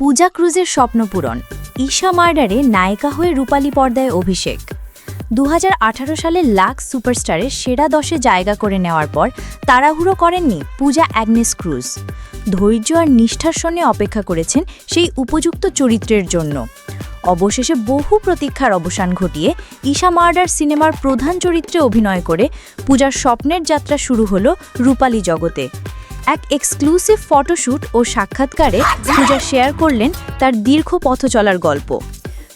পূজা ক্রুজের স্বপ্নপূরণ ঈশা মার্ডারে নায়িকা হয়ে রূপালী পর্দায় অভিষেক। দু হাজার আঠারো সালে লাক্স সুপারস্টারের সেরা দশে জায়গা করে নেওয়ার পর তাড়াহুড়ো করেননি পূজা অ্যাগনেস ক্রুজ। ধৈর্য আর নিষ্ঠার সঙ্গে অপেক্ষা করেছেন সেই উপযুক্ত চরিত্রের জন্য। অবশেষে বহু প্রতীক্ষার অবসান ঘটিয়ে ঈশা মার্ডার সিনেমার প্রধান চরিত্রে অভিনয় করে পূজার স্বপ্নের যাত্রা শুরু হলো রূপালী জগতে। এক এক্সক্লুসিভ ফটোশ্যুট ও সাক্ষাৎকারে পূজা শেয়ার করলেন তার দীর্ঘ পথ চলার গল্প।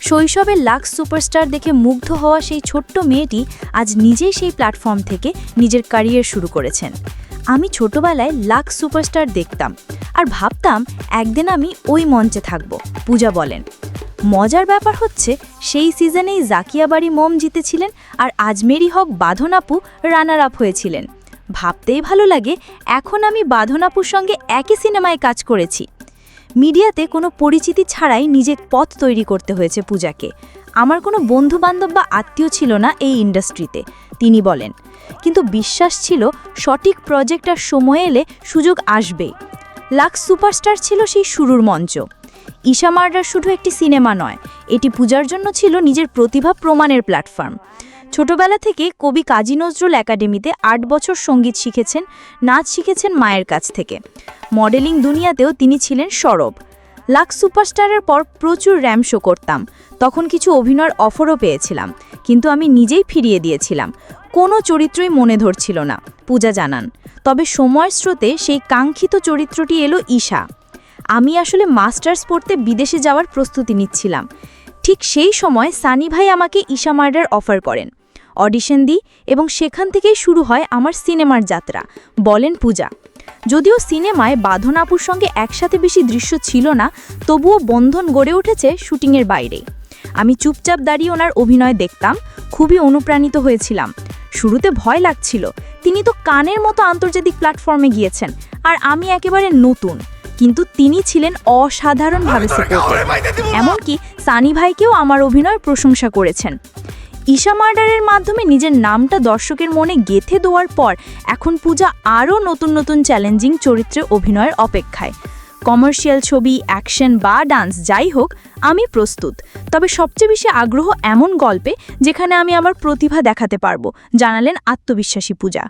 শৈশবের লাক্স সুপারস্টার দেখে মুগ্ধ হওয়া সেই ছোট্ট মেয়েটি আজ নিজেই সেই প্ল্যাটফর্ম থেকে নিজের ক্যারিয়ার শুরু করেছেন। আমি ছোটবেলায় লাক্স সুপারস্টার দেখতাম আর ভাবতাম একদিন আমি ওই মঞ্চে থাকব, পূজা বলেন। মজার ব্যাপার হচ্ছে সেই সিজনেই জাকিয়াবাড়ি মোম জিতেছিলেন আর আজমেরি হক বাঁধনাপু রানার আপ হয়েছিলেন। ভাবতেই ভালো লাগে, এখন আমি বাঁধনাপুর সঙ্গে একই সিনেমায় কাজ করেছি। মিডিয়াতে কোনো পরিচিতি ছাড়াই নিজের পথ তৈরি করতে হয়েছে পূজাকে। আমার কোনো বন্ধুবান্ধব বা আত্মীয় ছিল না এই ইন্ডাস্ট্রিতে, তিনি বলেন। কিন্তু বিশ্বাস ছিল সঠিক প্রজেক্ট আর সময় এলে সুযোগ আসবেই। লাক্স সুপারস্টার ছিল সেই শুরুর মঞ্চ। ঈশা মার্ডার শুধু একটি সিনেমা নয়, এটি পূজার জন্য ছিল নিজের প্রতিভা প্রমাণের প্ল্যাটফর্ম। ছোটবেলা থেকে কবি কাজী নজরুল একাডেমিতে আট বছর সংগীত শিখেছেন, নাচ শিখেছেন মায়ের কাছ থেকে। মডেলিং দুনিয়াতেও তিনি ছিলেন সরব। লাক্স সুপারস্টারের পর প্রচুর র্যাম শো করতাম। তখন কিছু অভিনয়ের অফারও পেয়েছিলাম। কিন্তু আমি নিজেই ফিরিয়ে দিয়েছিলাম। কোনো চরিত্রই মনে ধরছিল না, পূজা জানান। তবে সময়ের স্রোতে সেই কাঙ্ক্ষিত চরিত্রটি এলো ঈশা। আমি আসলে মাস্টার্স পড়তে বিদেশে যাওয়ার প্রস্তুতি নিচ্ছিলাম। ঠিক সেই সময় সানি ভাই আমাকে ঈশা মার্ডার অফার করেন। অডিশন দিই এবং সেখান থেকেই শুরু হয় আমার সিনেমার যাত্রা। বলেন পূজা যদিও সিনেমায় বাঁধন আপুর সঙ্গে একসাথে বেশি দৃশ্য ছিল না তবুও বন্ধন গড়ে উঠেছে শুটিংয়ের বাইরে। আমি চুপচাপ দাঁড়িয়ে ওনার অভিনয় দেখতাম খুবই অনুপ্রাণিত হয়েছিলাম। শুরুতে ভয় লাগছিল তিনি তো কানের মতো আন্তর্জাতিক প্ল্যাটফর্মে গিয়েছেন আর আমি একেবারে নতুন কিন্তু তিনি ছিলেন অসাধারণভাবে এমনকি সানি ভাইকেও আমার অভিনয় প্রশংসা করেছেন। ঈশা মার্ডারের মাধ্যমে নিজের নামটা দর্শকের মনে গেথে দেওয়ার পর এখন পূজা আরও নতুন নতুন চ্যালেঞ্জিং চরিত্রে অভিনয়ের অপেক্ষায়। কমার্শিয়াল ছবি, অ্যাকশন বা ডান্স যাই হোক, আমি প্রস্তুত। তবে সবচেয়ে বেশি আগ্রহ এমন গল্পে যেখানে আমি আমার প্রতিভা দেখাতে পারব, জানালেন আত্মবিশ্বাসী পূজা।